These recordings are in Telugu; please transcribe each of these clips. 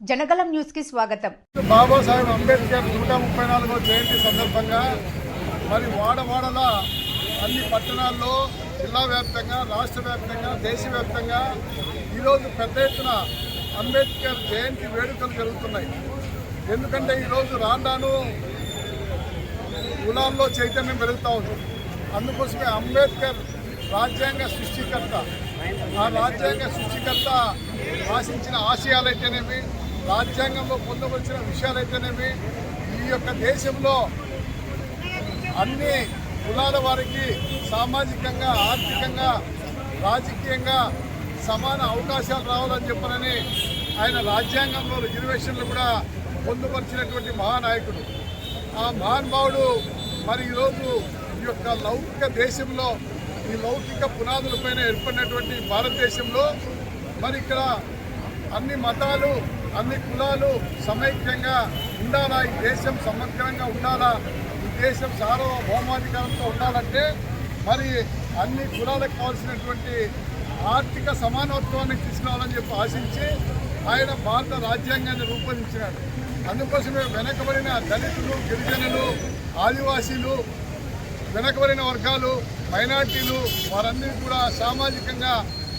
జనగలం న్యూస్కి స్వాగతం. బాబాసాహెబ్ అంబేద్కర్ నూట ముప్పై నాలుగో జయంతి సందర్భంగా మరి వాడవాడల అన్ని పట్టణాల్లో జిల్లా వ్యాప్తంగా రాష్ట్ర వ్యాప్తంగా దేశవ్యాప్తంగా ఈరోజు పెద్ద ఎత్తున అంబేద్కర్ జయంతి వేడుకలు జరుగుతున్నాయి. ఎందుకంటే ఈరోజు రాను కులాల్లో చైతన్యం పెరుగుతూ ఉంది. అందుకోసమే అంబేద్కర్ రాజ్యాంగ సృష్టికర్త. ఆ రాజ్యాంగ సృష్టికర్త ఆశించిన ఆశయాలైతేనేమి రాజ్యాంగంలో పొందవలసిన విషయాలైతేనేమి? ఈ యొక్క దేశంలో అన్ని కులాల వారికి సామాజికంగా ఆర్థికంగా రాజకీయంగా సమాన అవకాశాలు రావాలని చెప్పనని ఆయన రాజ్యాంగంలో రిజర్వేషన్లు కూడా పొందుపరిచినటువంటి మహానాయకుడు. ఆ మహానుభావుడు మరి ఈరోజు ఈ యొక్క లౌకిక దేశంలో ఈ లౌకిక పునాదులపైన ఏర్పడినటువంటి భారతదేశంలో మరి ఇక్కడ అన్ని మతాలు అన్ని కులాలు సమైక్యంగా ఉండాలా? ఈ దేశం సమగ్రంగా ఉండాలా? ఈ దేశం సార్వభౌమాధికారంతో ఉండాలంటే మరి అన్ని కులాలకు కావాల్సినటువంటి ఆర్థిక సమానత్వాన్ని తీసుకురావాలని చెప్పి ఆశించి ఆయన భారత రాజ్యాంగాన్ని రూపొందించినాడు. అందుకోసమే వెనకబడిన దళితులు గిరిజనులు ఆదివాసీలు వెనకబడిన వర్గాలు మైనార్టీలు వారందరికీ కూడా సామాజికంగా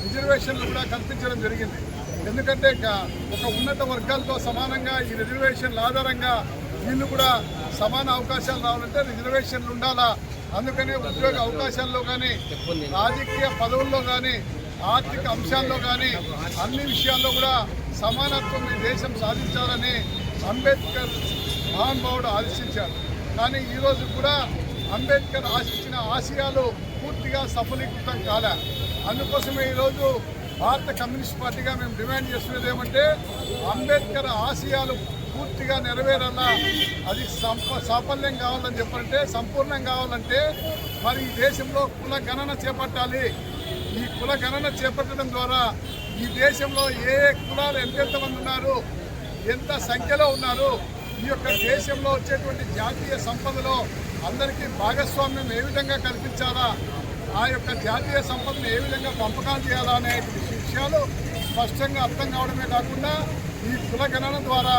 రిజర్వేషన్లు కూడా కల్పించడం జరిగింది. ఎందుకంటే ఒక ఉన్నత వర్గాలతో సమానంగా ఈ రిజర్వేషన్ల ఆధారంగా వీళ్ళు కూడా సమాన అవకాశాలు రావాలంటే రిజర్వేషన్లు ఉండాలా? అందుకనే ఉద్యోగ అవకాశాల్లో కానీ రాజకీయ పదవుల్లో కానీ ఆర్థిక అంశాల్లో కానీ అన్ని విషయాల్లో కూడా సమానత్వం ఈ దేశం సాధించాలని అంబేద్కర్ మహానుభావుడు ఆదేశించాడు కానీ ఈరోజు కూడా అంబేద్కర్ ఆశించిన ఆశయాలు పూర్తిగా సఫలీకృతం కాలే. అందుకోసమే ఈరోజు భారత కమ్యూనిస్ట్ పార్టీగా మేము డిమాండ్ చేస్తున్నది ఏమంటే అంబేద్కర్ ఆశయాలు పూర్తిగా నెరవేరాలా? అది సాఫల్యం కావాలని చెప్పాలంటే సంపూర్ణం కావాలంటే మరి ఈ దేశంలో కుల గణన చేపట్టాలి. ఈ కుల గణన చేపట్టడం ద్వారా ఈ దేశంలో ఏ ఏ కులాలు ఎంతెంత మంది ఉన్నారు ఎంత సంఖ్యలో ఉన్నారు ఈ యొక్క దేశంలో వచ్చేటువంటి జాతీయ సంపదలో అందరికీ భాగస్వామ్యం ఏ విధంగా కల్పించాలా? ఆ యొక్క జాతీయ సంపదను ఏ విధంగా పంపకాలు చేయాలనే విషయాలు స్పష్టంగా అర్థం కావడమే కాకుండా ఈ కుల గణన ద్వారా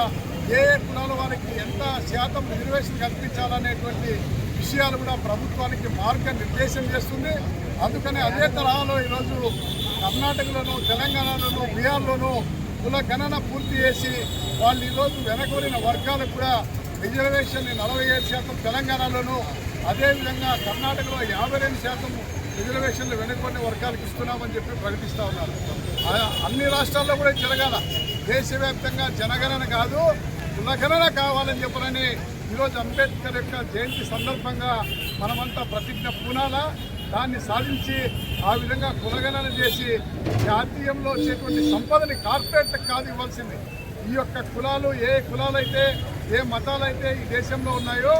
ఏ ఏ కులాల వారికి ఎంత శాతం రిజర్వేషన్ కల్పించాలనేటువంటి విషయాలు కూడా ప్రభుత్వానికి మార్గనిర్దేశం చేస్తుంది. అందుకని అదే తరహాలో ఈరోజు కర్ణాటకలోను తెలంగాణలోను బీహార్లోను కుల గణన పూర్తి చేసి వాళ్ళు ఈరోజు వెనకబడిన వర్గాలకు కూడా రిజర్వేషన్ నలభై ఏడు శాతం తెలంగాణలోను అదేవిధంగా కర్ణాటకలో యాభై రెండు శాతం రిజర్వేషన్లు వెనుకబడిన వర్గాలకు ఇస్తున్నామని చెప్పి ప్రకటిస్తూ ఉన్నారు. అన్ని రాష్ట్రాల్లో కూడా జరగాల. దేశవ్యాప్తంగా జనగణన కాదు కులగణన కావాలని చెప్పనని ఈరోజు అంబేద్కర్ యొక్క జయంతి సందర్భంగా మనమంతా ప్రతిజ్ఞ పూనాల. దాన్ని సాధించి ఆ విధంగా కులగణన చేసి జాతీయంలో వచ్చేటువంటి సంపదని కార్పొరేట్లకు కాదు ఇవ్వాల్సింది. ఈ యొక్క కులాలు ఏ కులాలైతే ఏ మతాలైతే ఈ దేశంలో ఉన్నాయో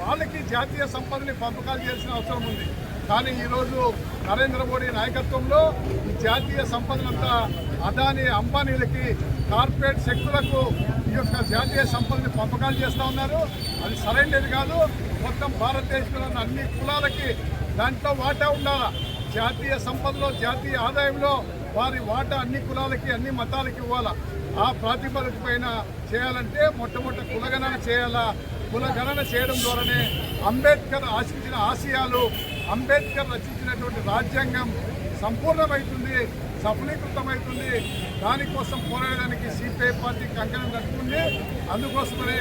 వాళ్ళకి జాతీయ సంపదని పంపకాలు చేయాల్సిన అవసరం ఉంది. కానీ ఈరోజు నరేంద్ర మోడీ నాయకత్వంలో ఈ జాతీయ సంపదనంతా అదాని అంబానీలకి కార్పొరేట్ శక్తులకు ఈ యొక్క జాతీయ సంపదని పంపకాలు చేస్తూ ఉన్నారు. అది సరైనది కాదు. మొత్తం భారతదేశంలో ఉన్న అన్ని కులాలకి దాంట్లో వాటా ఉండాలా? జాతీయ సంపదలో జాతీయ ఆదాయంలో వారి వాటా అన్ని కులాలకి అన్ని మతాలకి ఇవ్వాలా? ఆ ప్రాతిపదిక పైన చేయాలంటే మొట్టమొదటి కులగణన చేయాలా? కులగణన చేయడం ద్వారానే అంబేద్కర్ ఆశించిన ఆశయాలు అంబేద్కర్ రచించినటువంటి రాజ్యాంగం సంపూర్ణమవుతుంది సఫలీకృతమవుతుంది దానికోసం పోరాడడానికి సిపిఐ పార్టీ కంకణం కట్టుకుంది. అందుకోసమనే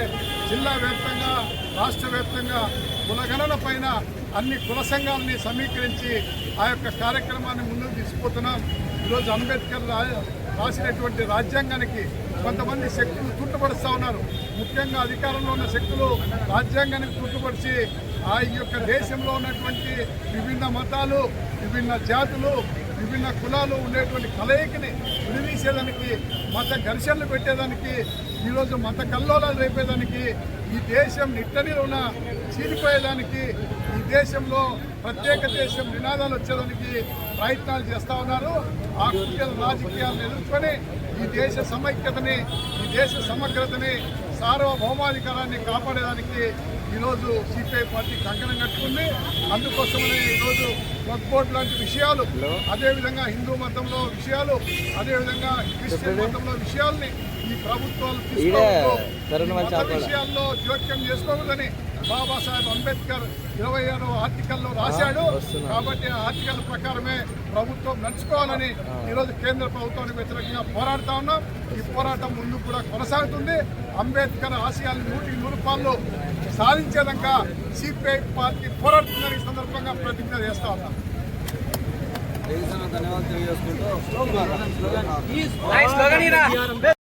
జిల్లా వ్యాప్తంగా రాష్ట్ర వ్యాప్తంగా కులగణన పైన అన్ని కుల సంఘాలని సమీకరించి ఆ యొక్క కార్యక్రమాన్ని ముందుకు తీసుకుపోతున్నాం. ఈరోజు అంబేద్కర్ రా- రాసినటువంటి రాజ్యాంగానికి కొంతమంది శక్తులు తుట్టుపడుస్తూ ఉన్నారు. ముఖ్యంగా అధికారంలో ఉన్న శక్తులు రాజ్యాంగానికి తుట్టుపడిచి ఆ ఈ యొక్క దేశంలో ఉన్నటువంటి విభిన్న మతాలు విభిన్న జాతులు విభిన్న కులాలు ఉండేటువంటి కలయికని విడదీసేదానికి మత ఘర్షణలు పెట్టేదానికి ఈరోజు మత కల్లోలాలు రేపేదానికి ఈ దేశం నిట్టనిలోన చీలిపోయేదానికి ఈ దేశంలో ప్రత్యేక దేశం నినాదాలు వచ్చేదానికి ప్రయత్నాలు చేస్తూ ఉన్నారు. ఆ కుటుంబ రాజకీయాలను ఎదుర్కొని ఈ దేశ సమైక్యతని ఈ దేశ సమగ్రతని సార్వభౌమాధికారాన్ని కాపాడేదానికి ఈరోజు సిపిఐ పార్టీ కంకణం కట్టుకుంది. అందుకోసమనే ఈరోజు వక్ బోర్డ్ లాంటి విషయాలు అదేవిధంగా హిందూ మతంలో విషయాలు అదేవిధంగా క్రిస్టియన్ మతంలో విషయాల్ని ఈ ప్రభుత్వాలు. విషయాల్లో జోక్యం చేసుకోవద్దని బాబాసాహెబ్ అంబేద్కర్ ఇరవై ఆరో ఆర్టికల్లో రాశాడు. కాబట్టి ఆ ఆర్టికల్ ప్రకారమే ప్రభుత్వం నడుచుకోవాలని ఈరోజు కేంద్ర ప్రభుత్వానికి వ్యతిరేకంగా పోరాడుతా ఉన్నాం ఈ పోరాటం ముందు కూడా కొనసాగుతుంది అంబేద్కర్ ఆశయాలను నూటి నూరు పాళ్ళు సాధించేదాకా సిపిఐ పార్టీ పోరాడుతుందని ఈ సందర్భంగా ప్రతిజ్ఞ చేస్తా ఉన్నాం ధన్యవాదాలు తెలియజేసుకుంటూ